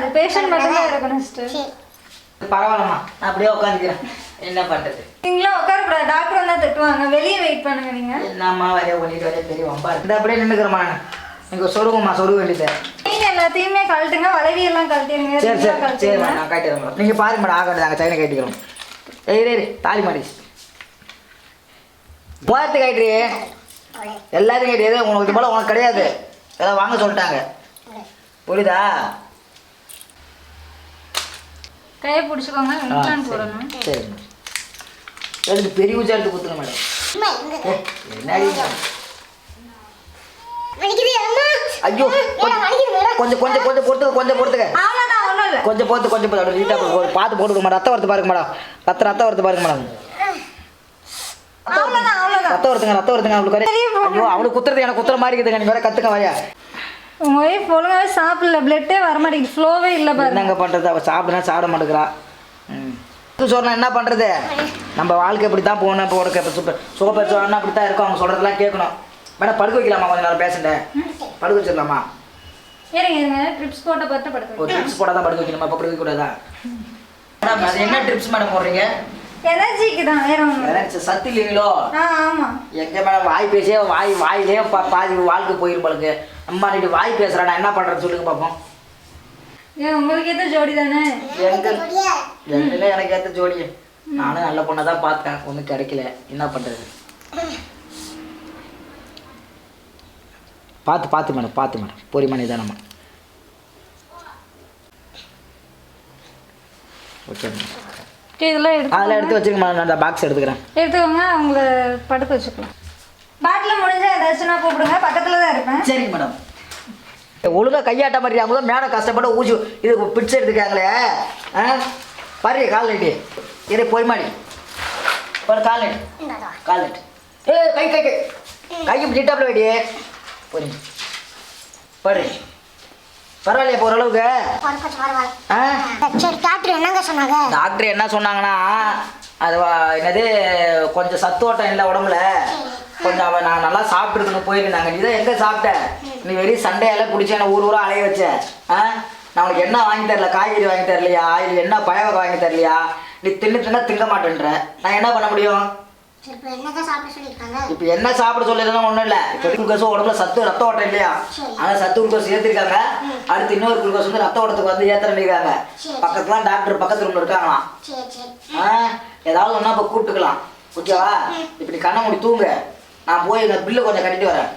அது பேஷண்ட் மட்டும் தான் இருக்கணும் சிஸ்டர் சரி. பரவாயில்லம்மா. நான் அப்படியே உட்காந்துக்கிறேன் என்ன பண்ணுறது நீங்களும் உட்காரக்கூடாது. டாக்டர் வந்தா திட்டுவாங்க. வெளியே வெயிட் பண்ணுங்க நீங்க. என்னம்மா வரைய பண்ணிட்டு வரைய பெரிய வம்பா இருக்கு. இந்த அப்படியே நின்றுக்கிறேம்மா நீங்கள் சொருங்கம்மா சொருக வேண்டியது. நீங்க எல்லாத்தையுமே கழட்டுங்க. வளைவி எல்லாம் கழட்டிடுங்க. சரி சரி கழட்டிடுங்க நான் காட்டிடுறேன் மேடம். நீங்கள் பாருங்க மேடம் ஆக வேண்டியதாங்க சைனை கட்டிக்கிறோம் ஏய் ரே தாலி மாடி மூவாயிரத்து காய்ட்ரி எல்லாத்தையும் கேட்டு உனக்கு இது போல உனக்கு கிடையாது. ஏதாவது வாங்க சொல்லிட்டாங்க. புரியுதா? கையை பிடிச்சிக்கோங்க சரி. போடணும். சரி. எனக்கு பெரிய ஊச்சா எடுத்து கொடுத்துங்க மேடம். ஐயோ கொஞ்சம் கொஞ்சம் கொஞ்சம் பொறுத்துக்க கொஞ்சம் பொறுத்துக்க கொஞ்சம் பொறுத்து கொஞ்சம் பொறுத்து அப்படி நீட்டாக போ- பார்த்து போட்டுக்க மேடம். ரத்தம் வரத்து பாருங்க மேடம். ரத்த ரத்தம் வரத்து பாருங்க மேடம். ரத்தம் வருதுங்க ரத்தம் வருதுங்க அவளுக்கு ஐயோ அவளுக்கு குத்துறது எனக்கு குத்துற மாதிரி இருக்குதுங்க. நீங்க வேற கத்துக்க வரையா உங்க ஒய்ஃப் ஒழுங்காவே சாப்பிடல பிளட்டே வர மாட்டேங்குது ஃப்ளோவே இல்லை பாருங்க. என்னங்க பண்றது? அவ சாப்பிடுனா சாப்பிட மாட்டேங்கிறா. ம். சொன்னா என்ன பண்றது? நம்ம வாழ்க்கை இப்படி தான் போகணும் இப்போ ஒரு சூப்பர் சூப்பர் சொன்னா அப்படி தான் இருக்கும் அவங்க சொல்றதெல்லாம் கேட்கணும். மேடம் படுக்க வைக்கலாமா? கொஞ்ச நேரம் பேசுண்டேன் படுக்க வச்சிடலாமா? இருங்க இருங்க ட்ரிப்ஸ் போட்ட பார்த்து படுக்க ஒரு ட்ரிப்ஸ் போட தான் படுக்க வைக்கணுமா? இப்போ படுக்க கூடாதா மேடம் அது என்ன ட்ரிப்ஸ் மேடம் போடுறீங்க? எனர்ஜிக்கு தான் வேற எனக்கு சத்து இல்லைங்களோ? ஆமாம் எங்க மேடம் வாய் பேசியே வாய் வாயிலே பா பாதி வாழ்க்கை போயிரும் பழக்கு அம்மா நீட்டு வாய் பேசுறா நான் என்ன பண்றேன்னு சொல்லுங்க பார்ப்போம் ஏன் உங்களுக்கு எது ஜோடி தானே? எங்க எனக்கு ஏத்த ஜோடி. நானும் நல்ல பொண்ணை தான் பார்த்தேன். ஒன்றும் கிடைக்கல. என்ன பண்றது? பார்த்து பார்த்து மேடம் பார்த்து மேடம். பொறிமா நிதானமா ஓகே மேடம் இதெல்லாம் எடுத்து அதெல்லாம் எடுத்து வச்சுருங்க மேடம் நான் அந்த பாக்ஸ் எடுத்துக்கிறேன். எடுத்துக்கோங்க அவங்கள படுக்க வச்சுக்கலாம். பாட்டில் முடிஞ்சா ஏதாச்சும்னா கூப்பிடுங்க. பக்கத்தில் தான் இருப்பேன். சரிங்க மேடம். ஒழுங்காக கையாட்ட மாதிரி அவங்க தான் மேடம் கஷ்டப்பட்டு ஊசி இது பிடிச்சு எடுத்துக்காங்களே ஆ? பாரு கால் நட்டு. இதை பொறிமாடி ஒரு கால் நட்டு. கால் நட்டு. ஏ கை கை கை. கை ஜிட்டாப்ல வேடியே பொறி பாரு. பரவாயில்லையா ஓரளவுக்கு டாக்டர் என்னங்க சொன்னாங்க டாக்டர் என்ன சொன்னாங்கன்னா அது என்னது கொஞ்சம் சத்தோட்டம் இல்லை உடம்புல. கொஞ்சம் அவன் நான் நல்லா சாப்பிட்டுருக்கணும் போயிருந்தாங்க. நீ தான் எங்கே சாப்பிட்ட? நீ வெறும் சண்டையெல்லாம் பிடிச்சி என்ன ஊர் ஊரா அலைய வச்ச. ஆ? நான் உனக்கு என்ன வாங்கி தரல? காய்கறி வாங்கி தரலையா? இல்லை என்ன பழவகை வாங்கி தரலையா? நீ தின்னு தின்னா திங்க மாட்டேன்ற. நான் என்ன பண்ண முடியும்? இப்போ என்ன சாப்பிட சொல்லியதுலாம் ஒன்றும் இல்லை. இப்போ குளுக்கோஸ் உடம்புல சத்து ரத்த ஓட்டம் இல்லையா. ஆனால் சத்து குளுக்கோஸ் ஏற்றிருக்காங்க அடுத்து இன்னொரு குளுக்கோஸ் வந்து ரத்த ஓட்டத்துக்கு வந்து ஏற்றுறாங்க சரி. பக்கத்துல டாக்டர் பக்கத்து ரூம்ல இருக்காங்களாம். ஏதாவது ஒன்றா இப்போ கூப்பிட்டுக்கலாம். ஓகேவா? இப்படி கண்ணை மூடி தூங்க. நான் போய் இந்த பில்லு கொஞ்சம் கட்டிட்டு வரேன்.